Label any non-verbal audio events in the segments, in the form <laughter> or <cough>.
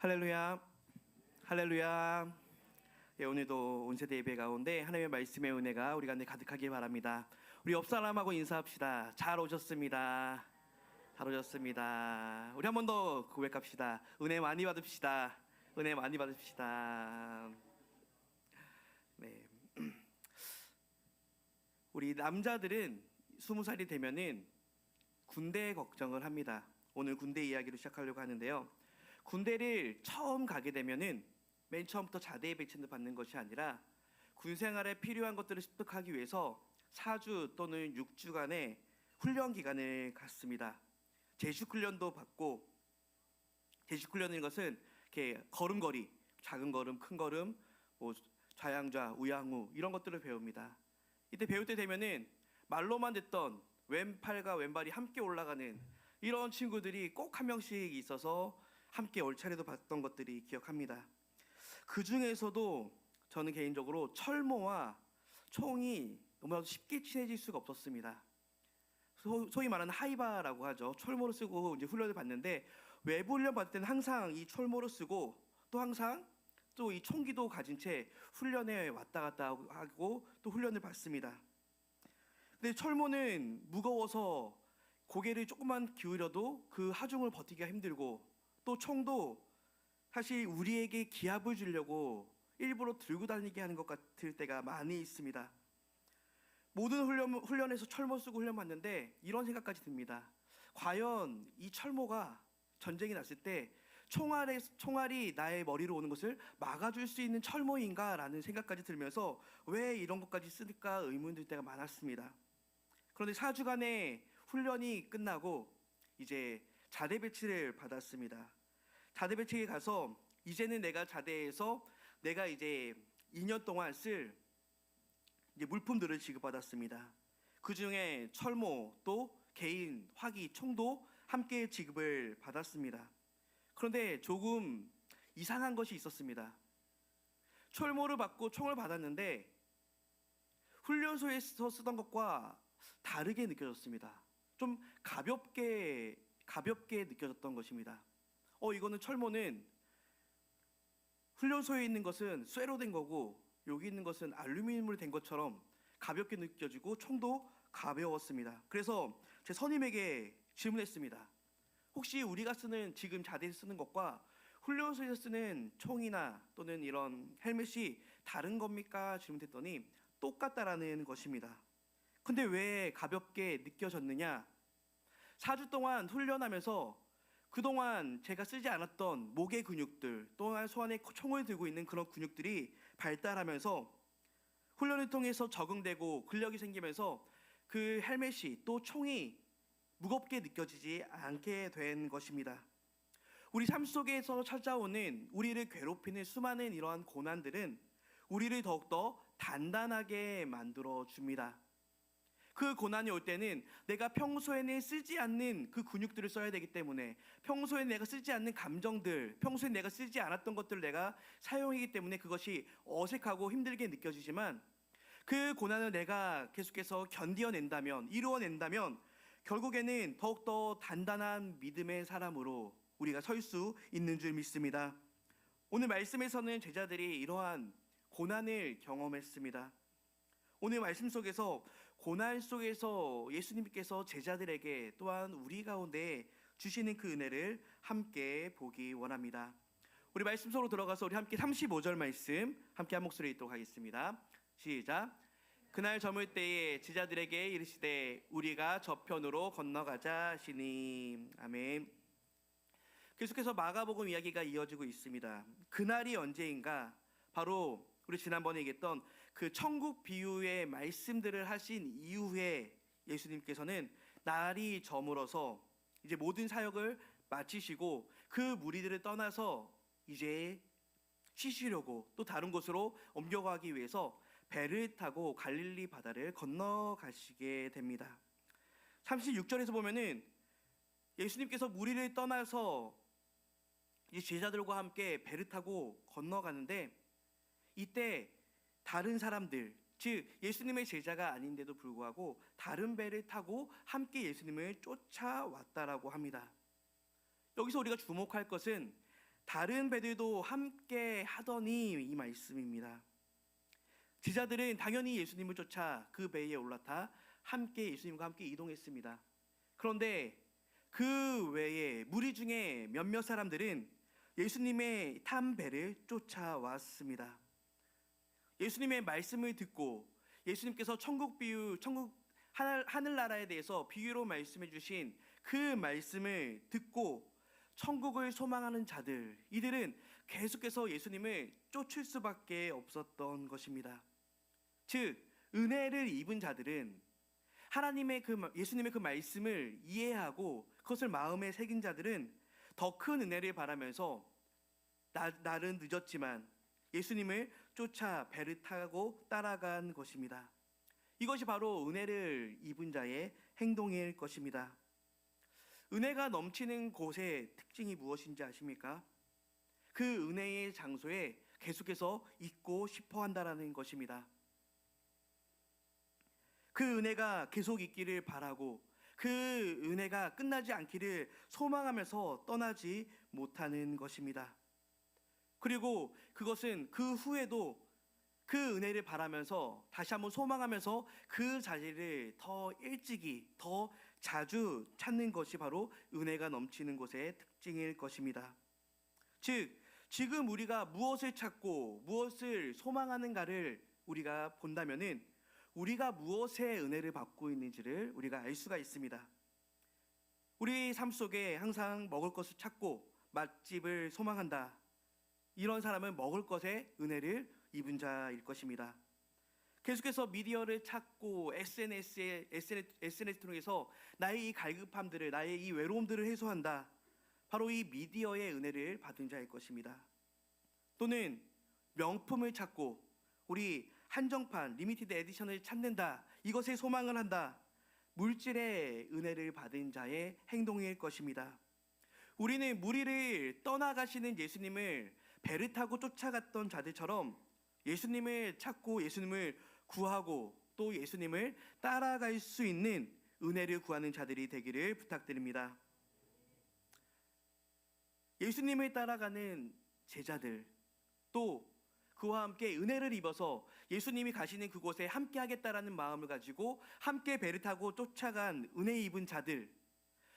할렐루야. 할렐루야. 예, 오늘도 온세대 예배 가운데 하나님의 말씀의 은혜가 우리 가운데 가득하길 바랍니다. 우리 옆 사람하고 인사합시다. 잘 오셨습니다. 잘 오셨습니다. 우리 한 번 더 고백합시다. 은혜 많이 받읍시다. 은혜 많이 받읍시다. 네. <clears throat> 우리 남자들은 스무 살이 되면은 군대 걱정을 합니다. 오늘 군대 이야기로 시작하려고 하는데요. 군대를 처음 가게 되면은 맨 처음부터 자대에 배치를 받는 것이 아니라 군 생활에 필요한 것들을 습득하기 위해서 4주 또는 6주간의 훈련 기간을 갖습니다. 제식 훈련도 받고 제식 훈련인 것은 이렇게 걸음걸이, 작은 걸음, 큰 걸음, 뭐 좌양좌, 우양우 이런 것들을 배웁니다. 이때 배울 때 되면은 말로만 듣던 왼팔과 왼발이 함께 올라가는 이런 친구들이 꼭 한 명씩 있어서 함께 얼차례도 봤던 것들이 기억합니다. 그 중에서도 저는 개인적으로 철모와 총이 너무나도 쉽게 친해질 수가 없었습니다. 소, 소위 말하는 하이바라고 하죠. 철모를 쓰고 이제 훈련을 받는데 외부 훈련 받을 때는 항상 이 철모를 쓰고 또 항상 또 이 총기도 가진 채 훈련에 왔다 갔다 하고 또 훈련을 받습니다. 근데 철모는 무거워서 고개를 조금만 기울여도 그 하중을 버티기가 힘들고 또 총도 사실 우리에게 기합을 주려고 일부러 들고 다니게 하는 것 같을 때가 많이 있습니다. 모든 훈련, 훈련에서 철모 쓰고 훈련 받는데 이런 생각까지 듭니다. 과연 이 철모가 전쟁이 났을 때 총알에, 총알이 나의 머리로 오는 것을 막아줄 수 있는 철모인가라는 생각까지 들면서 왜 이런 것까지 쓸까 의문 들 때가 많았습니다. 그런데 4주간의 훈련이 끝나고 이제 자대 배치를 받았습니다. 자대 배치에 가서 이제는 내가 자대에서 내가 이제 2년 동안 쓸 이제 물품들을 지급받았습니다. 그 중에 철모 또 개인 화기 총도 함께 지급을 받았습니다. 그런데 조금 이상한 것이 있었습니다. 철모를 받고 총을 받았는데 훈련소에서 쓰던 것과 다르게 느껴졌습니다. 좀 가볍게 가볍게 느껴졌던 것입니다. 어 이거는 철모는 훈련소에 있는 것은 쇠로 된 거고 여기 있는 것은 알루미늄으로 된 것처럼 가볍게 느껴지고 총도 가벼웠습니다. 그래서 제 선임에게 질문했습니다. 혹시 우리가 쓰는 지금 자대에서 쓰는 것과 훈련소에서 쓰는 총이나 또는 이런 헬멧이 다른 겁니까? 질문했더니 똑같다라는 것입니다. 근데 왜 가볍게 느껴졌느냐? 4주 동안 훈련하면서 그동안 제가 쓰지 않았던 목의 근육들 또한 소안에 총을 들고 있는 그런 근육들이 발달하면서 훈련을 통해서 적응되고 근력이 생기면서 그 헬멧이 또 총이 무겁게 느껴지지 않게 된 것입니다. 우리 삶 속에서 찾아오는 우리를 괴롭히는 수많은 이러한 고난들은 우리를 더욱더 단단하게 만들어 줍니다. 그 고난이 올 때는 내가 평소에는 쓰지 않는 그 근육들을 써야 되기 때문에 평소에 내가 쓰지 않는 감정들, 평소에 내가 쓰지 않았던 것들을 내가 사용하기 때문에 그것이 어색하고 힘들게 느껴지지만 그 고난을 내가 계속해서 견디어낸다면, 이루어낸다면 결국에는 더욱더 단단한 믿음의 사람으로 우리가 설 수 있는 줄 믿습니다. 오늘 말씀에서는 제자들이 이러한 고난을 경험했습니다. 오늘 말씀 속에서 고난 속에서 예수님께서 제자들에게 또한 우리 가운데 주시는 그 은혜를 함께 보기 원합니다. 우리 말씀 속으로 들어가서 우리 함께 35절 말씀 함께 한 목소리 읽도록 하겠습니다. 시작. 그날 저물 때에 제자들에게 이르시되 우리가 저편으로 건너가자 하시니 아멘. 계속해서 마가복음 이야기가 이어지고 있습니다. 그날이 언제인가? 바로 우리 지난번에 얘기했던 그 천국 비유의 말씀들을 하신 이후에 예수님께서는 날이 저물어서 이제 모든 사역을 마치시고 그 무리들을 떠나서 이제 쉬시려고 또 다른 곳으로 옮겨가기 위해서 배를 타고 갈릴리 바다를 건너가시게 됩니다. 36절에서 보면은 예수님께서 무리를 떠나서 이제 제자들과 함께 배를 타고 건너가는데 이때 다른 사람들 즉 예수님의 제자가 아닌데도 불구하고 다른 배를 타고 함께 예수님을 쫓아왔다라고 합니다. 여기서 우리가 주목할 것은 다른 배들도 함께 하더니 이 말씀입니다. 제자들은 당연히 예수님을 쫓아 그 배에 올라타 함께 예수님과 함께 이동했습니다. 그런데 그 외에 무리 중에 몇몇 사람들은 예수님의 탄 배를 쫓아왔습니다. 예수님의 말씀을 듣고 예수님께서 천국 비유, 천국 하늘, 하늘 나라에 대해서 비유로 말씀해 주신 그 말씀을 듣고 천국을 소망하는 자들, 이들은 계속해서 예수님을 쫓을 수밖에 없었던 것입니다. 즉, 은혜를 입은 자들은 하나님의 그 마- 예수님의 그 말씀을 이해하고 그것을 마음에 새긴 자들은 더 큰 은혜를 바라면서 나, 날은 늦었지만 예수님을 쫓아 배를 타고 따라간 것입니다. 이것이 바로 은혜를 입은 자의 행동일 것입니다. 은혜가 넘치는 곳의 특징이 무엇인지 아십니까? 그 은혜의 장소에 계속해서 있고 싶어 한다라는 것입니다. 그 은혜가 계속 있기를 바라고 그 은혜가 끝나지 않기를 소망하면서 떠나지 못하는 것입니다. 그리고 그것은 그 후에도 그 은혜를 바라면서 다시 한번 소망하면서 그 자리를 더 일찍이 더 자주 찾는 것이 바로 은혜가 넘치는 곳의 특징일 것입니다. 즉 지금 우리가 무엇을 찾고 무엇을 소망하는가를 우리가 본다면은 우리가 무엇의 은혜를 받고 있는지를 우리가 알 수가 있습니다. 우리 삶 속에 항상 먹을 것을 찾고 맛집을 소망한다. 이런 사람은 먹을 것에 은혜를 입은 자일 것입니다. 계속해서 미디어를 찾고 SNS에 SNS, SNS 통해서 나의 이 갈급함들을 나의 이 외로움들을 해소한다. 바로 이 미디어의 은혜를 받은 자일 것입니다. 또는 명품을 찾고 우리 한정판 리미티드 에디션을 찾는다. 이것에 소망을 한다. 물질의 은혜를 받은 자의 행동일 것입니다. 우리는 무리를 떠나가시는 예수님을 배를 타고 쫓아갔던 자들처럼 예수님을 찾고 예수님을 구하고 또 예수님을 따라갈 수 있는 은혜를 구하는 자들이 되기를 부탁드립니다. 예수님을 따라가는 제자들 또 그와 함께 은혜를 입어서 예수님이 가시는 그곳에 함께 하겠다라는 마음을 가지고 함께 배를 타고 쫓아간 은혜 입은 자들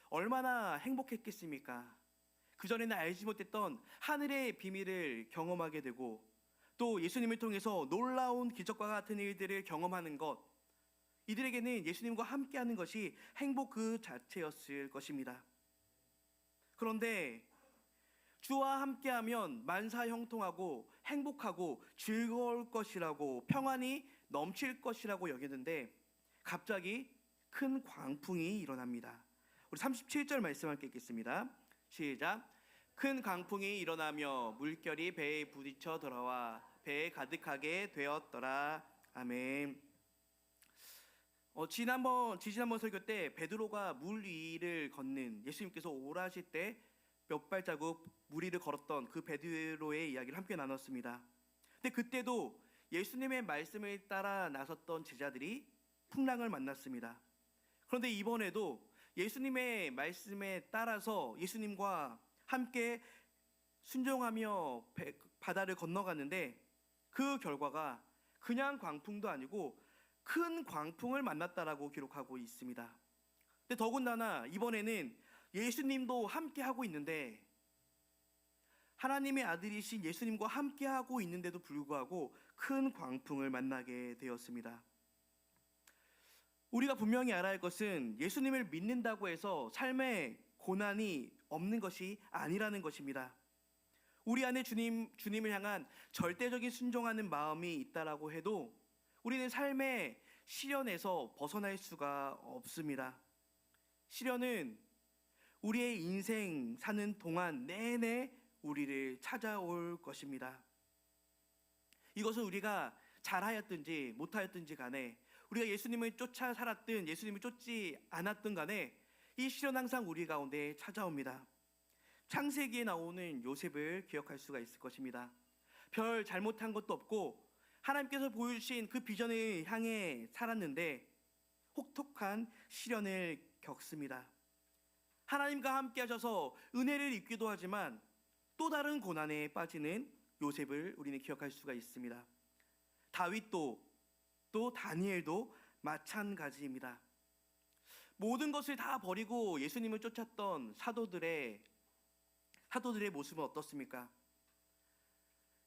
얼마나 행복했겠습니까? 그전에는 알지 못했던 하늘의 비밀을 경험하게 되고 또 예수님을 통해서 놀라운 기적과 같은 일들을 경험하는 것 이들에게는 예수님과 함께하는 것이 행복 그 자체였을 것입니다. 그런데 주와 함께하면 만사 형통하고 행복하고 즐거울 것이라고 평안이 넘칠 것이라고 여겼는데 갑자기 큰 광풍이 일어납니다. 우리 37절 말씀 함께 읽겠습니다. 시작. 큰 강풍이 일어나며 물결이 배에 부딪혀 돌아와 배에 가득하게 되었더라. 아멘. 어, 지난번 지지난번 설교 때 베드로가 물 위를 걷는 예수님께서 오라실 때 몇 발자국 물 위를 걸었던 그 베드로의 이야기를 함께 나눴습니다. 근데 그때도 예수님의 말씀을 따라 나섰던 제자들이 풍랑을 만났습니다. 그런데 이번에도 예수님의 말씀에 따라서 예수님과 함께 순종하며 배- 바다를 건너갔는데 그 결과가 그냥 광풍도 아니고 큰 광풍을 만났다라고 기록하고 있습니다. 근데 더군다나 이번에는 예수님도 함께 하고 있는데 하나님의 아들이신 예수님과 함께 하고 있는데도 불구하고 큰 광풍을 만나게 되었습니다. 우리가 분명히 알아야 할 것은 예수님을 믿는다고 해서 삶에 고난이 없는 것이 아니라는 것입니다. 우리 안에 주님 주님을 향한 절대적인 순종하는 마음이 있다라고 해도 우리는 삶의 시련에서 벗어날 수가 없습니다. 시련은 우리의 인생 사는 동안 내내 우리를 찾아올 것입니다. 이것은 우리가 잘하였든지 못하였든지 간에 우리가 예수님을 쫓아 살았든 예수님을 쫓지 않았든 간에 이 시련 항상 우리 가운데 찾아옵니다. 창세기에 나오는 요셉을 기억할 수가 있을 것입니다. 별 잘못한 것도 없고 하나님께서 보여주신 그 비전을 향해 살았는데 혹독한 시련을 겪습니다. 하나님과 함께 하셔서 은혜를 입기도 하지만 또또 다른 고난에 빠지는 요셉을 우리는 기억할 수가 있습니다. 다윗도 또 다니엘도 마찬가지입니다. 모든 것을 다 버리고 예수님을 쫓았던 사도들의 사도들의 모습은 어떻습니까?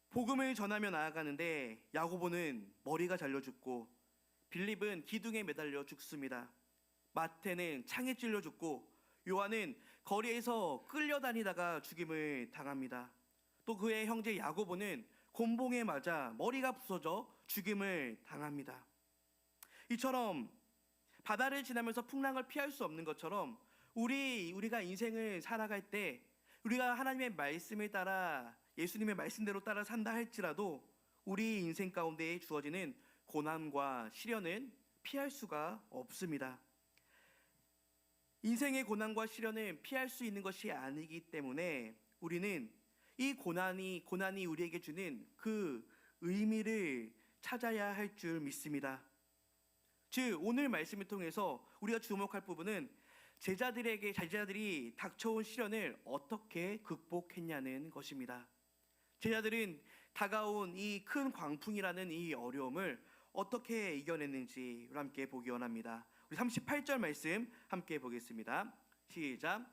복음을 전하며 나아가는데 야고보는 머리가 잘려 죽고 빌립은 기둥에 매달려 죽습니다. 마태는 창에 찔려 죽고 요한은 거리에서 끌려다니다가 죽임을 당합니다. 또 그의 형제 야고보는 곤봉에 맞아 머리가 부서져 죽임을 당합니다. 이처럼 바다를 지나면서 풍랑을 피할 수 없는 것처럼 우리 우리가 인생을 살아갈 때 우리가 하나님의 말씀을 따라 예수님의 말씀대로 따라 산다 할지라도 우리 인생 가운데 주어지는 고난과 시련은 피할 수가 없습니다. 인생의 고난과 시련은 피할 수 있는 것이 아니기 때문에 우리는 이 고난이 고난이 우리에게 주는 그 의미를 찾아야 할 줄 믿습니다. 즉 오늘 말씀을 통해서 우리가 주목할 부분은 제자들에게 제자들이 닥쳐온 시련을 어떻게 극복했냐는 것입니다. 제자들은 다가온 이 큰 광풍이라는 이 어려움을 어떻게 이겨냈는지 함께 보기 원합니다. 우리 38절 말씀 함께 보겠습니다. 시작.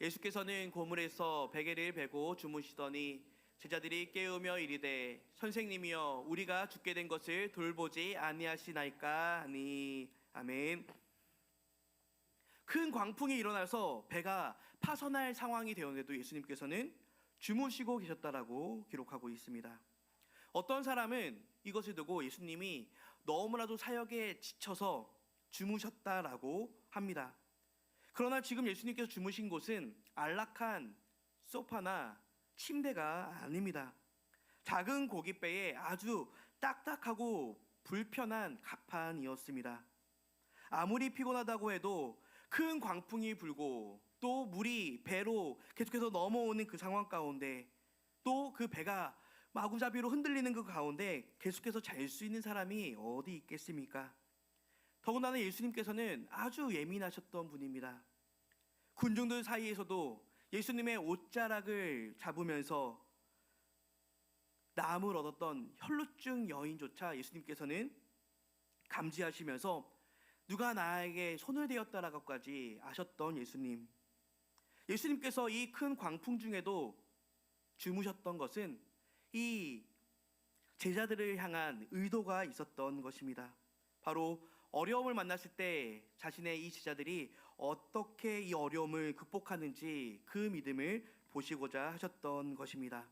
예수께서는 고물에서 베개를 베고 주무시더니 제자들이 깨우며 이르되 선생님이여 우리가 죽게 된 것을 돌보지 아니하시나이까 하니 아멘. 큰 광풍이 일어나서 배가 파선할 상황이 되었는데도 예수님께서는 주무시고 계셨다라고 기록하고 있습니다. 어떤 사람은 이것을 두고 예수님이 너무나도 사역에 지쳐서 주무셨다라고 합니다. 그러나 지금 예수님께서 주무신 곳은 안락한 소파나 침대가 아닙니다. 작은 고깃배에 아주 딱딱하고 불편한 갑판이었습니다. 아무리 피곤하다고 해도 큰 광풍이 불고 또 물이 배로 계속해서 넘어오는 그 상황 가운데 또 그 배가 마구잡이로 흔들리는 그 가운데 계속해서 잘 수 있는 사람이 어디 있겠습니까? 더군다나 예수님께서는 아주 예민하셨던 분입니다. 군중들 사이에서도 예수님의 옷자락을 잡으면서 나음을 얻었던 혈루증 여인조차 예수님께서는 감지하시면서 누가 나에게 손을 대었다라고까지 아셨던 예수님. 예수님께서 이 큰 광풍 중에도 주무셨던 것은 이 제자들을 향한 의도가 있었던 것입니다. 바로 어려움을 만났을 때 자신의 이 제자들이 어떻게 이 어려움을 극복하는지 그 믿음을 보시고자 하셨던 것입니다.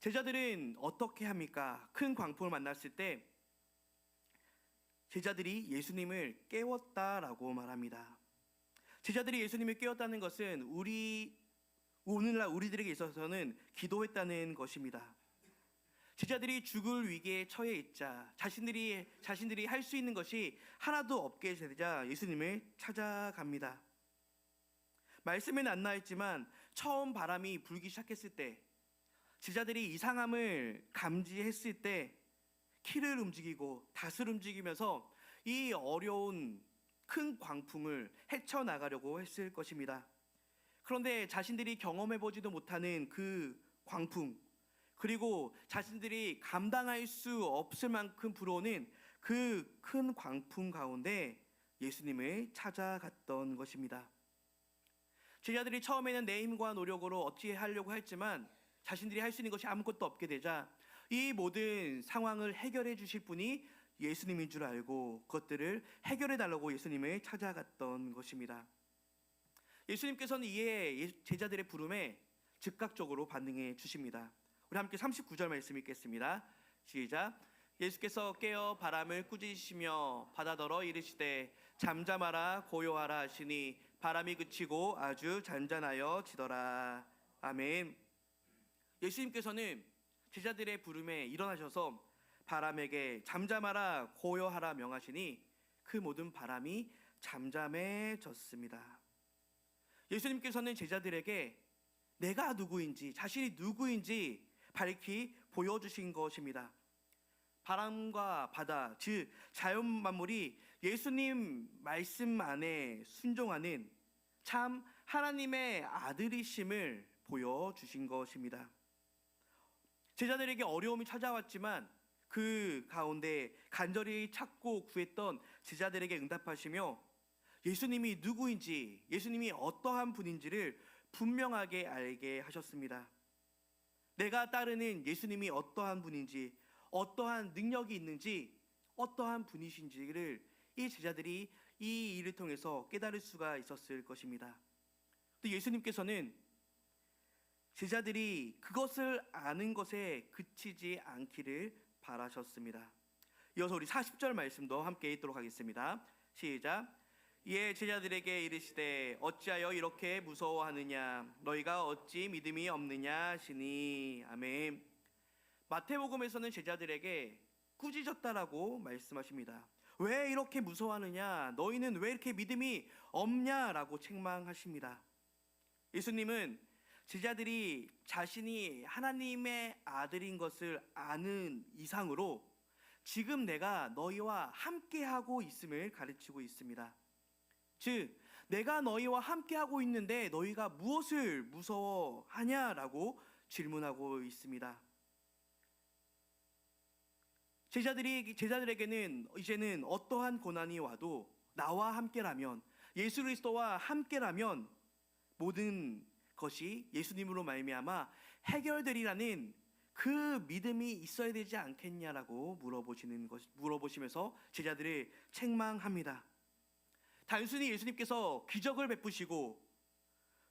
제자들은 어떻게 합니까? 큰 광풍을 만났을 때 제자들이 예수님을 깨웠다라고 말합니다. 제자들이 예수님을 깨웠다는 것은 우리 오늘날 우리들에게 있어서는 기도했다는 것입니다. 제자들이 죽을 위기에 처해 있자 자신들이 자신들이 할 수 있는 것이 하나도 없게 되자 예수님을 찾아갑니다. 말씀에는 안 나있지만 처음 바람이 불기 시작했을 때 제자들이 이상함을 감지했을 때 키를 움직이고 닷을 움직이면서 이 어려운 큰 광풍을 헤쳐나가려고 했을 것입니다. 그런데 자신들이 경험해 보지도 못하는 그 광풍, 그리고 자신들이 감당할 수 없을 만큼 불어오는 그 큰 광풍 가운데 예수님을 찾아갔던 것입니다. 제자들이 처음에는 내 힘과 노력으로 어떻게 하려고 했지만 자신들이 할 수 있는 것이 아무것도 없게 되자 이 모든 상황을 해결해 주실 분이 예수님인 줄 알고 그것들을 해결해 달라고 예수님을 찾아갔던 것입니다. 예수님께서는 이에 제자들의 부름에 즉각적으로 반응해 주십니다. 우리 함께 39절 말씀 읽겠습니다. 시작. 예수께서 깨어 바람을 꾸짖으시며 바다더러 이르시되 잠잠하라 고요하라 하시니 바람이 그치고 아주 잔잔하여 지더라. 아멘. 예수님께서는 제자들의 부름에 일어나셔서 바람에게 잠잠하라 고요하라 명하시니 그 모든 바람이 잠잠해졌습니다. 예수님께서는 제자들에게 내가 누구인지 자신이 누구인지 밝히 보여주신 것입니다. 바람과 바다, 즉 자연 만물이 예수님 말씀 안에 순종하는 참 하나님의 아들이심을 보여주신 것입니다. 제자들에게 어려움이 찾아왔지만 그 가운데 간절히 찾고 구했던 제자들에게 응답하시며 예수님이 누구인지, 예수님이 어떠한 분인지를 분명하게 알게 하셨습니다. 내가 따르는 예수님이 어떠한 분인지, 어떠한 능력이 있는지, 어떠한 분이신지를 이 제자들이 이 일을 통해서 깨달을 수가 있었을 것입니다. 또 예수님께서는 제자들이 그것을 아는 것에 그치지 않기를 바라셨습니다. 이어서 우리 40절 말씀도 함께 읽도록 하겠습니다. 시작. 이에 제자들에게 이르시되 어찌하여 이렇게 무서워하느냐 너희가 어찌 믿음이 없느냐 하시니 아멘. 마태복음에서는 제자들에게 꾸짖었다라고 말씀하십니다. 왜 이렇게 무서워하느냐 너희는 왜 이렇게 믿음이 없냐라고 책망하십니다. 예수님은 제자들이 자신이 하나님의 아들인 것을 아는 이상으로 지금 내가 너희와 함께하고 있음을 가르치고 있습니다. 즉, 내가 너희와 함께하고 있는데 너희가 무엇을 무서워하냐라고 질문하고 있습니다. 제자들이 제자들에게는 이제는 어떠한 고난이 와도 나와 함께라면 예수 그리스도와 함께라면 모든 것이 예수님으로 말미암아 해결되리라는 그 믿음이 있어야 되지 않겠냐라고 물어보시는 것 물어보시면서 제자들을 책망합니다. 단순히 예수님께서 기적을 베푸시고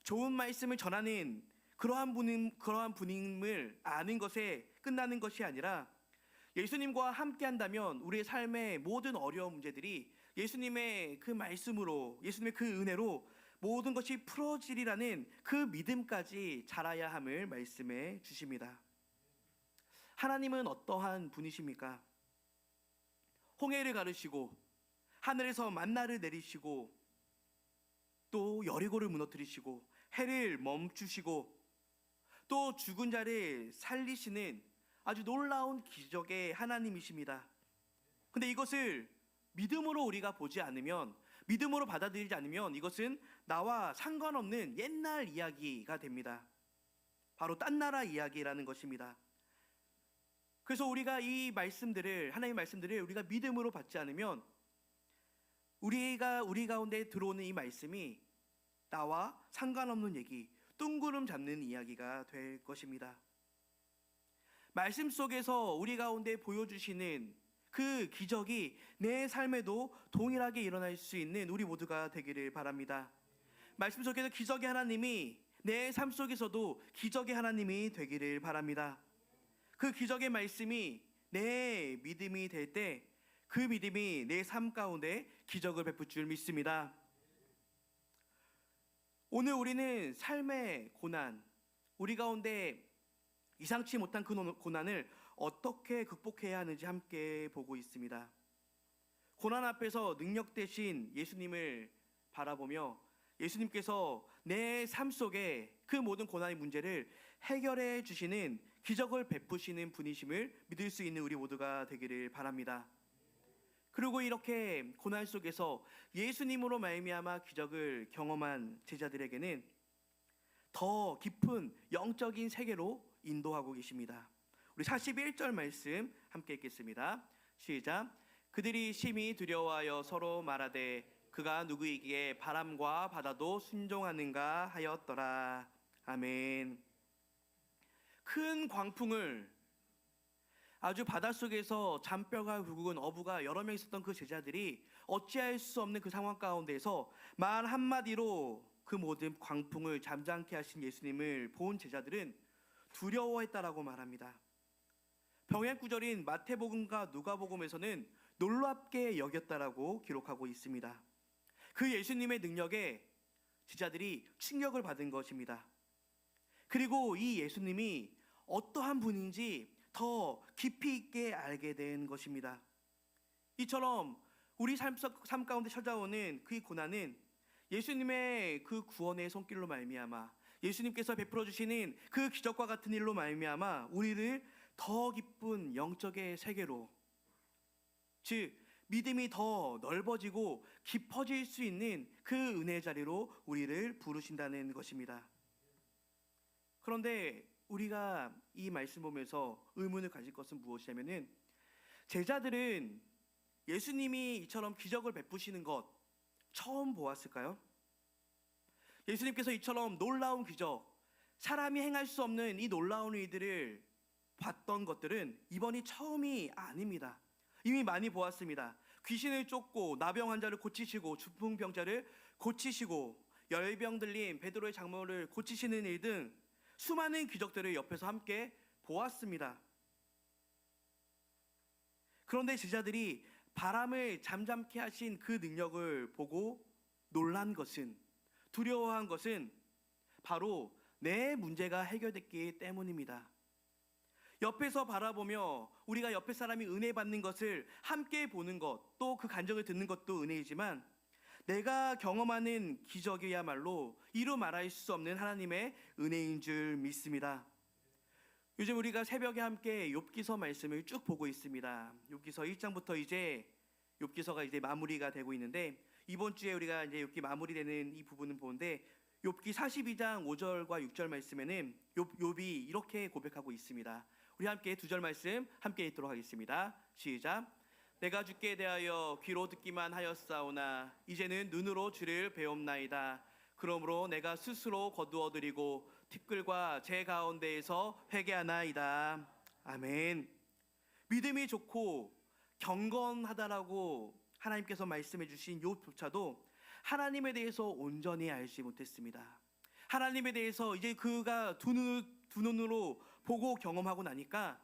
좋은 말씀을 전하는 그러한 분임 그러한 분임을 아는 것에 끝나는 것이 아니라 예수님과 함께 한다면 우리의 삶의 모든 어려운 문제들이 예수님의 그 말씀으로 예수님의 그 은혜로 모든 것이 풀어지리라는 그 믿음까지 자라야 함을 말씀해 주십니다. 하나님은 어떠한 분이십니까? 홍해를 가르시고 하늘에서 만나를 내리시고 또 여리고를 무너뜨리시고 해를 멈추시고 또 죽은 자를 살리시는 아주 놀라운 기적의 하나님이십니다. 근데 이것을 믿음으로 우리가 보지 않으면 믿음으로 받아들이지 않으면 이것은 나와 상관없는 옛날 이야기가 됩니다. 바로 딴 나라 이야기라는 것입니다. 그래서 우리가 이 말씀들을 하나님의 말씀들을 우리가 믿음으로 받지 않으면 우리가 우리 가운데 들어오는 이 말씀이 나와 상관없는 얘기, 뚱구름 잡는 이야기가 될 것입니다. 말씀 속에서 우리 가운데 보여주시는 그 기적이 내 삶에도 동일하게 일어날 수 있는 우리 모두가 되기를 바랍니다. 말씀 속에서 기적의 하나님이 내 삶 속에서도 기적의 하나님이 되기를 바랍니다. 그 기적의 말씀이 내 믿음이 될 때 그 믿음이 내 삶 가운데 기적을 베풀 줄 믿습니다. 오늘 우리는 삶의 고난, 우리 가운데 이상치 못한 그 고난을 어떻게 극복해야 하는지 함께 보고 있습니다. 고난 앞에서 능력 대신 예수님을 바라보며 예수님께서 내 삶 속에 그 모든 고난의 문제를 해결해 주시는 기적을 베푸시는 분이심을 믿을 수 있는 우리 모두가 되기를 바랍니다. 그리고 이렇게 고난 속에서 예수님으로 말미암아 기적을 경험한 제자들에게는 더 깊은 영적인 세계로 인도하고 계십니다. 우리 41절 말씀 함께 읽겠습니다. 시작. 그들이 심히 두려워하여 서로 말하되 그가 누구이기에 바람과 바다도 순종하는가 하였더라. 아멘. 큰 광풍을 아주 바닷속에서 잔뼈가 굵은 어부가 여러 명 있었던 그 제자들이 어찌할 수 없는 그 상황 가운데서 말 한마디로 그 모든 광풍을 잠잠케 하신 예수님을 본 제자들은 두려워했다라고 말합니다. 병행 구절인 마태복음과 누가복음에서는 놀랍게 여겼다라고 기록하고 있습니다. 그 예수님의 능력에 제자들이 충격을 받은 것입니다. 그리고 이 예수님이 어떠한 분인지 더 깊이 있게 알게 된 것입니다. 이처럼 우리 삶, 삶 가운데 찾아오는 그 고난은 예수님의 그 구원의 손길로 말미암아 예수님께서 베풀어 주시는 그 기적과 같은 일로 말미암아 우리를 더 깊은 영적의 세계로 즉 믿음이 더 넓어지고 깊어질 수 있는 그 은혜 자리로 우리를 부르신다는 것입니다. 그런데 우리가 이 말씀 보면서 의문을 가질 것은 무엇이냐면은 제자들은 예수님이 이처럼 기적을 베푸시는 것 처음 보았을까요? 예수님께서 이처럼 놀라운 기적, 사람이 행할 수 없는 이 놀라운 일들을 봤던 것들은 이번이 처음이 아닙니다. 이미 많이 보았습니다. 귀신을 쫓고 나병 환자를 고치시고 중풍병자를 고치시고 열병 들린 베드로의 장모를 고치시는 일 등 수많은 기적들을 옆에서 함께 보았습니다. 그런데 제자들이 바람을 잠잠케 하신 그 능력을 보고 놀란 것은 두려워한 것은 바로 내 문제가 해결됐기 때문입니다. 옆에서 바라보며 우리가 옆에 사람이 은혜 받는 것을 함께 보는 것, 또 그 간정을 듣는 것도 은혜이지만 내가 경험하는 기적이야말로 이루 말할 수 없는 하나님의 은혜인 줄 믿습니다. 요즘 우리가 새벽에 함께 욥기서 말씀을 쭉 보고 있습니다. 욥기서 1장부터 이제 욥기서가 이제 마무리가 되고 있는데 이번 주에 우리가 이제 욥기 마무리되는 이 부분은 보는데 욥기 42장 5절과 6절 말씀에는 욥, 욥이 이렇게 고백하고 있습니다. 우리 함께 두 절 말씀 함께 읽도록 하겠습니다. 시작. 내가 주께 대하여 귀로 듣기만 하였사오나 이제는 눈으로 주를 배움나이다. 그러므로 내가 스스로 거두어 드리고 티끌과 제 가운데에서 회개하나이다. 아멘. 믿음이 좋고 경건하다라고 하나님께서 말씀해 주신 욥조차도 하나님에 대해서 온전히 알지 못했습니다. 하나님에 대해서 이제 그가 두, 눈, 두 눈으로 보고 경험하고 나니까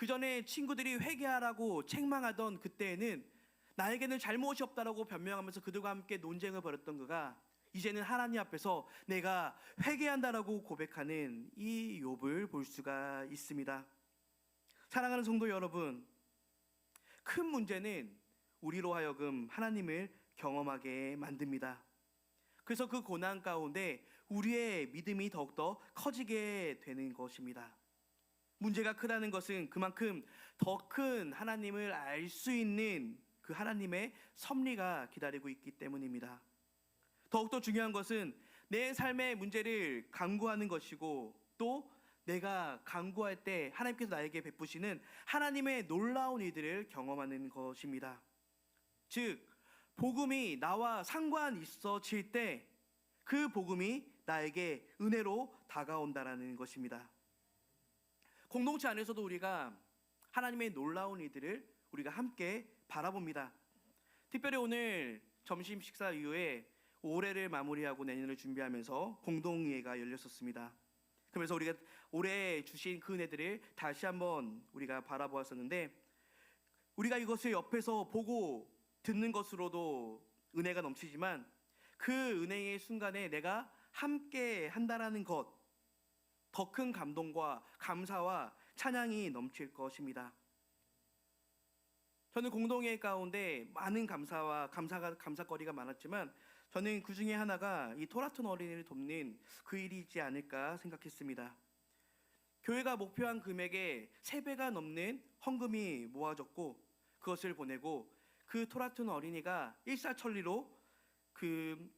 그 전에 친구들이 회개하라고 책망하던 그때에는 나에게는 잘못이 없다라고 변명하면서 그들과 함께 논쟁을 벌였던 그가 이제는 하나님 앞에서 내가 회개한다라고 고백하는 이 욥을 볼 수가 있습니다. 사랑하는 성도 여러분, 큰 문제는 우리로 하여금 하나님을 경험하게 만듭니다. 그래서 그 고난 가운데 우리의 믿음이 더욱더 커지게 되는 것입니다. 문제가 크다는 것은 그만큼 더 큰 하나님을 알 수 있는 그 하나님의 섭리가 기다리고 있기 때문입니다. 더욱더 중요한 것은 내 삶의 문제를 강구하는 것이고 또 내가 강구할 때 하나님께서 나에게 베푸시는 하나님의 놀라운 일들을 경험하는 것입니다. 즉 복음이 나와 상관 있어질 때 그 복음이 나에게 은혜로 다가온다라는 것입니다. 공동체 안에서도 우리가 하나님의 놀라운 일들을 우리가 함께 바라봅니다. 특별히 오늘 점심 식사 이후에 올해를 마무리하고 내년을 준비하면서 공동회가 열렸었습니다. 그러면서 우리가 올해 주신 그 은혜들을 다시 한번 우리가 바라보았었는데 우리가 이것을 옆에서 보고 듣는 것으로도 은혜가 넘치지만 그 은혜의 순간에 내가 함께 한다라는 것 더 큰 감동과 감사와 찬양이 넘칠 것입니다. 저는 공동회 가운데 많은 감사와 감사가 감사거리가 많았지만 저는 그 중에 하나가 이 토라톤 어린이를 돕는 그 일이지 않을까 생각했습니다. 교회가 목표한 금액의 세 배가 넘는 헌금이 모아졌고 그것을 보내고 그 토라톤 어린이가 일사천리로 그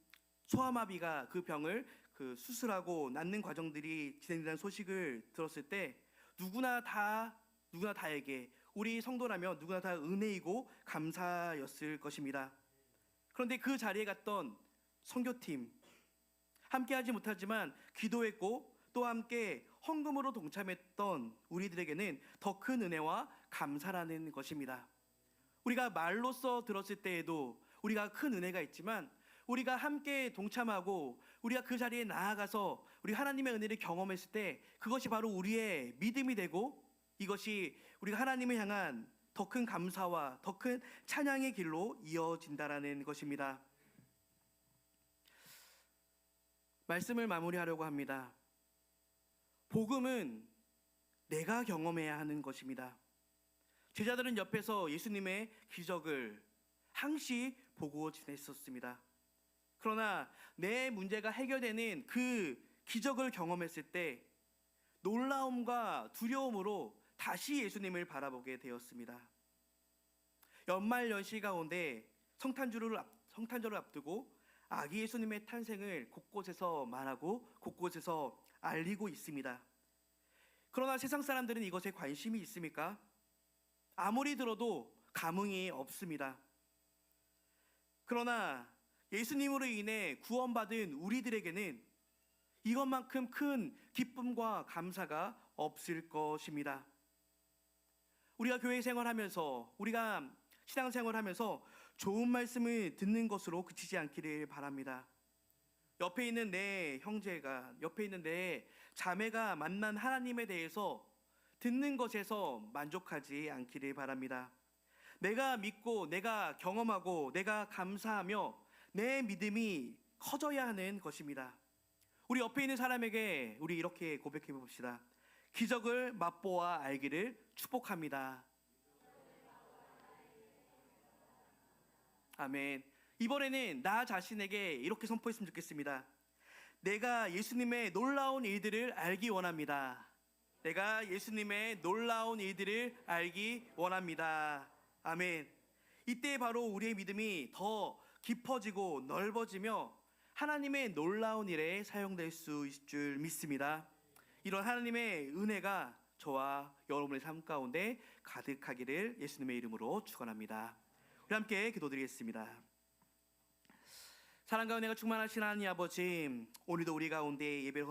소아마비가 그 병을 그 수술하고 낫는 과정들이 진행되는 소식을 들었을 때 누구나 다 누구나 다에게 우리 성도라면 누구나 다 은혜이고 감사였을 것입니다. 그런데 그 자리에 갔던 선교팀 함께 하지 못하지만 기도했고 또 함께 헌금으로 동참했던 우리들에게는 더 큰 은혜와 감사라는 것입니다. 우리가 말로써 들었을 때에도 우리가 큰 은혜가 있지만 우리가 함께 동참하고 우리가 그 자리에 나아가서 우리 하나님의 은혜를 경험했을 때 그것이 바로 우리의 믿음이 되고 이것이 우리가 하나님을 향한 더 큰 감사와 더 큰 찬양의 길로 이어진다라는 것입니다. 말씀을 마무리하려고 합니다. 복음은 내가 경험해야 하는 것입니다. 제자들은 옆에서 예수님의 기적을 항시 보고 지냈었습니다. 그러나 내 문제가 해결되는 그 기적을 경험했을 때 놀라움과 두려움으로 다시 예수님을 바라보게 되었습니다. 연말 연시 가운데 성탄주를 앞, 성탄절을 앞두고 아기 예수님의 탄생을 곳곳에서 말하고 곳곳에서 알리고 있습니다. 그러나 세상 사람들은 이것에 관심이 있습니까? 아무리 들어도 감흥이 없습니다. 그러나 예수님으로 인해 구원받은 우리들에게는 이것만큼 큰 기쁨과 감사가 없을 것입니다. 우리가 교회 생활하면서 우리가 신앙 생활 하면서 좋은 말씀을 듣는 것으로 그치지 않기를 바랍니다. 옆에 있는 내 형제가 옆에 있는 내 자매가 만난 하나님에 대해서 듣는 것에서 만족하지 않기를 바랍니다. 내가 믿고 내가 경험하고 내가 감사하며 내 믿음이 커져야 하는 것입니다. 우리 옆에 있는 사람에게 우리 이렇게 고백해 봅시다. 기적을 맛보아 알기를 축복합니다. 아멘. 이번에는 나 자신에게 이렇게 선포했으면 좋겠습니다. 내가 예수님의 놀라운 일들을 알기 원합니다. 내가 예수님의 놀라운 일들을 알기 원합니다. 아멘. 이때 바로 우리의 믿음이 더 깊어지고 넓어지며 하나님의 놀라운 일에 사용될 수 있을 줄 믿습니다. 이런 하나님의 은혜가 저와 여러분의 삶 가운데 가득하기를 예수님의 이름으로 축원합니다. 우리 함께 기도드리겠습니다. 사랑과 은혜가 충만하신 하나님 아버지, 오늘도 우리 가운데 예배를